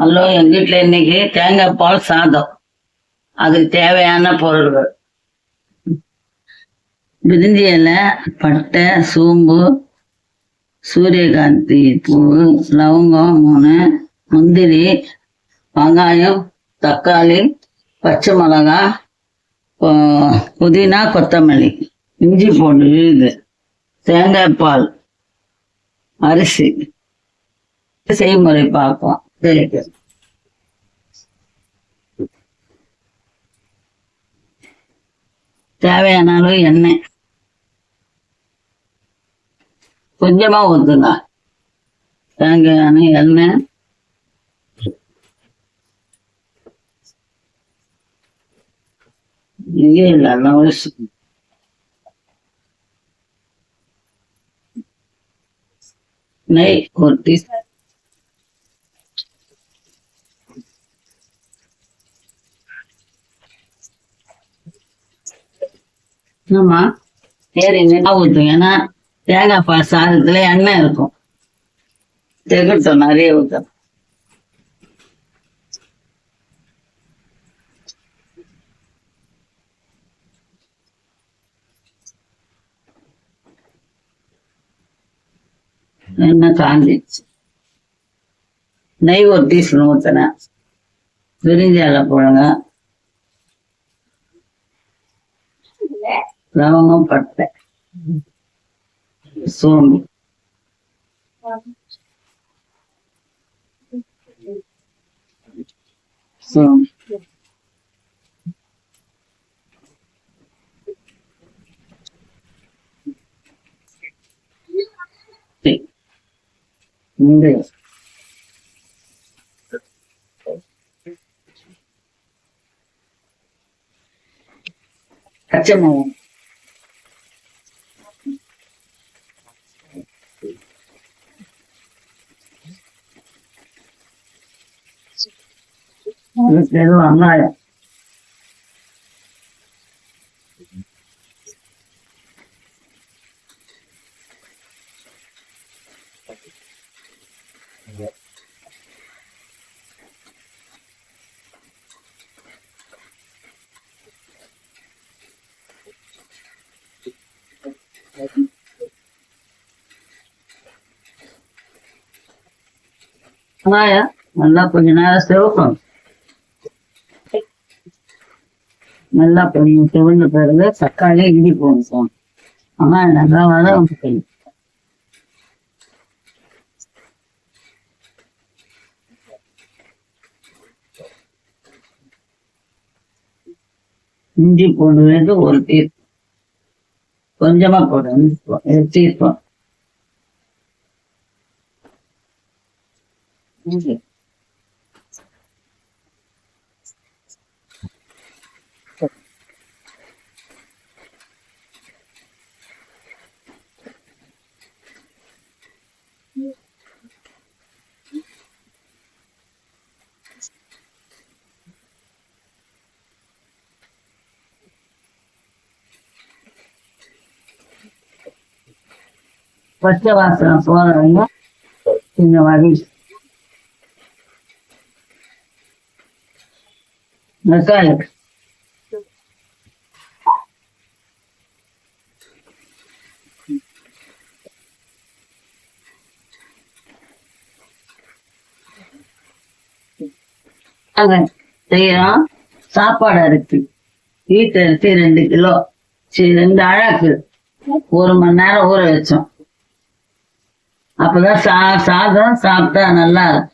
Hello எங்க வீட்டுல இன்னைக்கு தேங்காய் பால் சாதம். அதுக்கு தேவையான பொருள்கள். விருந்தி இலை பட்டை சோம்பு சூரியகாந்தி பூ லவங்கம் மூணு முந்திரி வெங்காயம் தக்காளி பச்சை மிளகாய் புதினா கொத்தமல்லி இஞ்சி பூண்டு இது. தேங்காய் பால் அரிசி. செய்முறை பார்ப்போம். தேவையான அளவு எண்ணெய். கொஞ்சமா ஊத்துங்க. தேங்காயான எண்ணெய். இங்கே இல்லை எல்லாம் வயசு. நெய் ஒரு டீஸ்பூன் ஆமா சரி நல்லா ஊத்துங்க ஏன்னா தேங்காய் பால் சாதத்துல எண்ணெய் இருக்கும். தெகட்டும் நிறைய ஊற்றும் எண்ணெய் காஞ்சிச்சு நெய் ஒரு டீஸ்பூன் ஊற்றினேன் விரிஞ்சால போடுங்க. லவங்கம் பட்டை சோம்பு சோம்பு சரி. இந்த பச்சை மிளகாய் அதுக்கு எதுவும் வெங்காயம் வெங்காயம் நல்லா கொஞ்ச நேரம் நல்லா கொஞ்சம் செவந்த பிறகு தக்காளி இஞ்சி சார் ஆனால் நல்லா வதக்கணும் இஞ்சி பூண்டு ஒரு டீஸ்பூன் கொஞ்சமா போடு ஒரு டீஸ்பூன் பச்சை வாசனை போறவங்க இந்த மாதிரி. வெங்காயம் செய்யறோம். சாப்பாடு அரிசி. வீட்டு அரிசி ரெண்டு கிலோ. சரி ரெண்டு அழகு. ஒரு மணி நேரம் ஊற வச்சோம். அப்பதான் சா சாதம் சாப்பிட்டா நல்லா இருக்கும்.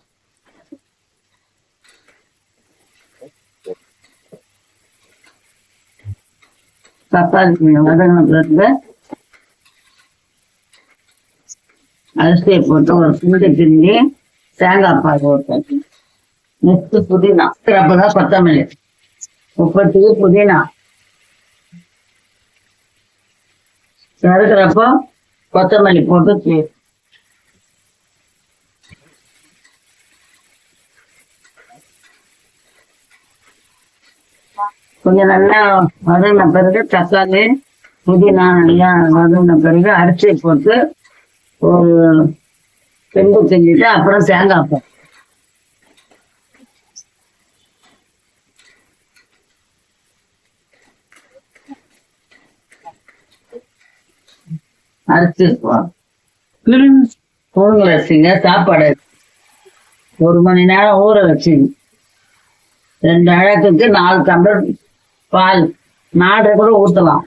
தக்காளி வதங்கின பிறகு அரிசியை போட்டு ஒரு சுண்டி கிண்டி தேங்காய் பால் போட்டு நெக்ஸ்ட் புதினா. அப்பதான் கொத்தமல்லி. உப்பத்துக்கு புதினா. இறக்குறப்போ கொத்தமல்லி போட்டு கொஞ்சம் நல்லா வதங்கின பிறகு தக்காளி புதினா நல்லா வதங்கின பிறகு அரிசி போட்டு ஒரு பெண்டு செஞ்சுட்டு அப்புறம் தேங்காய் போ அரிசி ஊருங்க வச்சுங்க சாப்பாடு ஒரு மணி நேரம் ஊற வச்சுங்க. ரெண்டு அழகுக்கு நாலு டம்ளர் பால். நாலரை கூட ஊற்றலாம்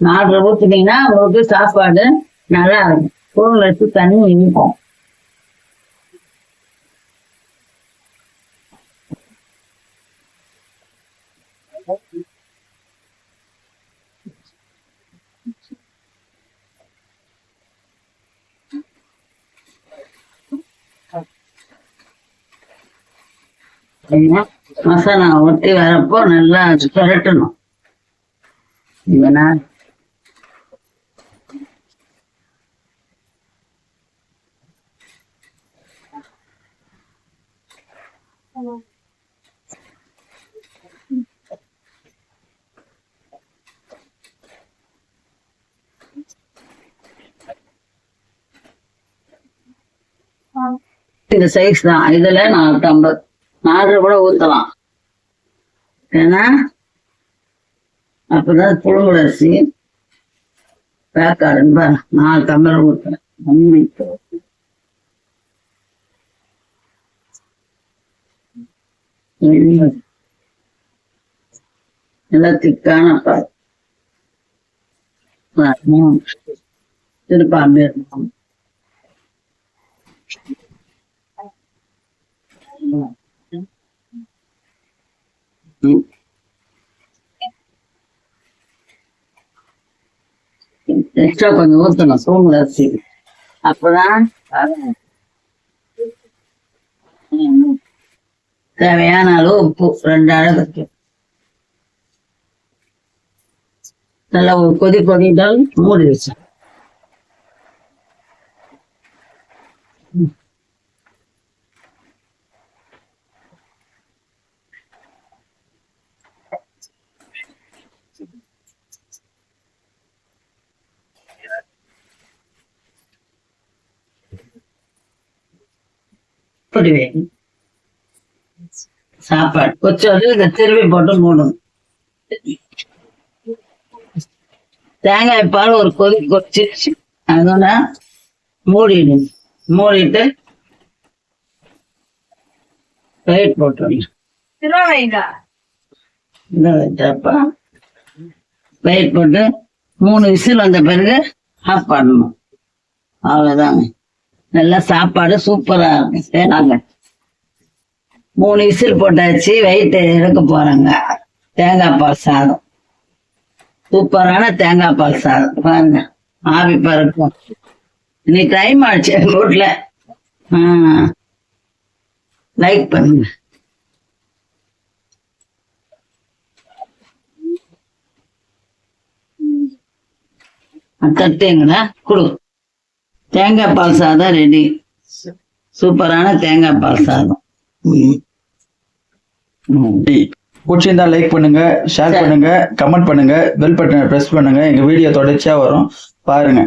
நாலரை ஊற்றினீங்கன்னா உங்களுக்கு சாப்பாடு நல்லா இருக்கும். கூழ் எடுத்து தண்ணி இனிப்போம் Yeah. மசாலா ஒட்டி வரப்போ நல்லா அது புரட்டணும். இந்த சைஸ் தான். இதுல நாலு ஐம்பது நாலு கூட ஊத்தலாம். ஏன்னா அப்பதான் புழுங்கல் அரிசி பேக்காடுன்னு பாரு நாலு டம்ளர் ஊத்துறேன். உண்மை நல்லா திக்கான பால். திருப்பாம்பே இருக்கும் ம். எக்ஸ்ட்ரா கொஞ்சம் ஊற்றணும் சோம்பு அரிசி அப்பதான் ம். தேவையான அளவு உப்பு ரெண்டு அளவுக்கு நல்லா ஒரு கொதி கொதிட்டால் போடுவேன். சாப்பாடு. கொஞ்சம் இதை திரும்பி போட்டு மூடணும் தேங்காய் பால் ஒரு கொதி கொதிச்சிருச்சு அதோட மூடிடுங்க மூடிட்டு இதை வச்சப்பா. வெயிட் போட்டு மூணு விசில் வந்த பிறகு ஆஃப் பண்ணணும். அவ்வளவுதாங்க. நல்லா சாப்பாடு சூப்பரா இருக்கு. செய்யலாங்க மூணு விசில் போட்டாச்சு வெயிட் எடுக்க போறாங்க. தேங்காய் பால் சாதம். சூப்பரான தேங்காய் பால் சாதம். பாருங்க ஆவி பறக்கும் இன்னைக்கு டைம் ஆச்சு எங்க ஆ. லைக் பண்ணுங்க. தட்டுங்களா கொடு. தேங்காய் பால் சாதம் ரெடி சூப்பரான தேங்காய் பால் சாதம். பிடிச்சிருந்தா லைக் பண்ணுங்க ஷேர் பண்ணுங்க கமெண்ட் பண்ணுங்க பெல் பட்டனை பிரஸ் பண்ணுங்க. எங்க வீடியோ தொடர்ச்சியா வரும். பாருங்க.